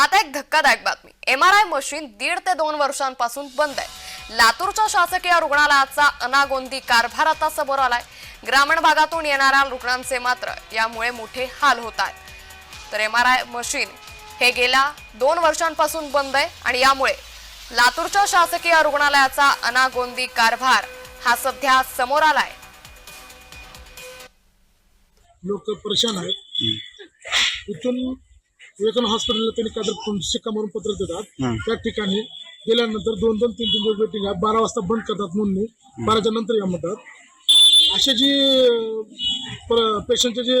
आता एक धक्कादायक बातमी. एम आर आय मशीन दीड ते दोन वर्षांपासून बंद आहे. लातूरच्या शासकीय रुग्णालयाचा अनागोंदी कारभार आता समोर आलाय. ग्रामीण भागातून येणाऱ्या रुग्णांचे मात्र यामुळे मोठे हाल होत आहेत. तर एम आर आय मशीन हे गेल्या दोन वर्षांपासून बंद आहे आणि यामुळे लातूरच्या शासकीय रुग्णालयाचा अनागोंदी कारभार हा सध्या समोर आलाय. लोक परेशान आहेत. इथून विवेकानंद हॉस्पिटलला त्यांनी काहीतरी शिक्का मारून पत्र देतात. त्या ठिकाणी गेल्यानंतर दोन दोन तीन तीन दिवस वेटिंग आहे बारा वाजता बंद करतात म्हणून बाराच्या नंतर या म्हणतात. असे जे पेशंटचे जे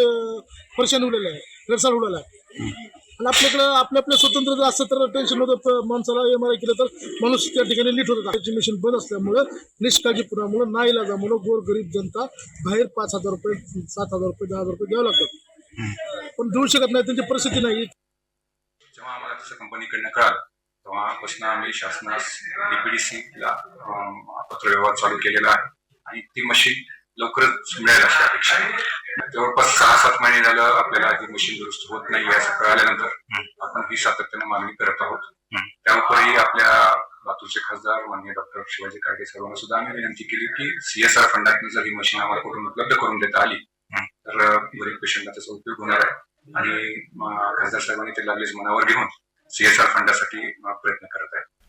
परेशान उडलेले आहे गैरसाळ उडलेला आहे आणि आपल्याकडं आपल्या आपल्या स्वतंत्र जर असं तर टेन्शन होतं माणसाला एम आर आय केलं तर माणूस त्या ठिकाणी नीट होतं. त्याची मशीन बंद असल्यामुळं निष्काळजीपणामुळं ना इलाजामुळं गोर गरीब जनता बाहेर पाच हजार रुपये सात हजार रुपये दहा हजार रुपये द्यावं लागतात पण देऊ शकत नाही त्यांची परिस्थिती नाही. जेव्हा आम्हाला तसं कंपनीकडनं कळालं. तेव्हापासून आम्ही शासनास डीपीडीसीला पत्र व्यवहार चालू केलेला आहे. आणि ती मशीन लवकरच मिळेल अशी अपेक्षा जवळपास सहा सात महिने झालं आपल्याला ही मशीन दुरुस्त होत नाही असं कळाल्यानंतर आपण ही सातत्यानं मागणी करत आहोत. त्याउपरही आपल्या लातूरचे खासदार माननीय डॉक्टर शिवाजी काळे सर्वांना सुद्धा आम्ही विनंती केली की सीएसआर फंडातून जर ही मशीन आम्हाला कुठून उपलब्ध करून देता आली तर गरीब पेशंटला त्याचा उपयोग होणार आहे. आणि खासदार साहेबांनी ते लागलीच मनावर घेऊन सीएसआर फंडासाठी प्रयत्न करत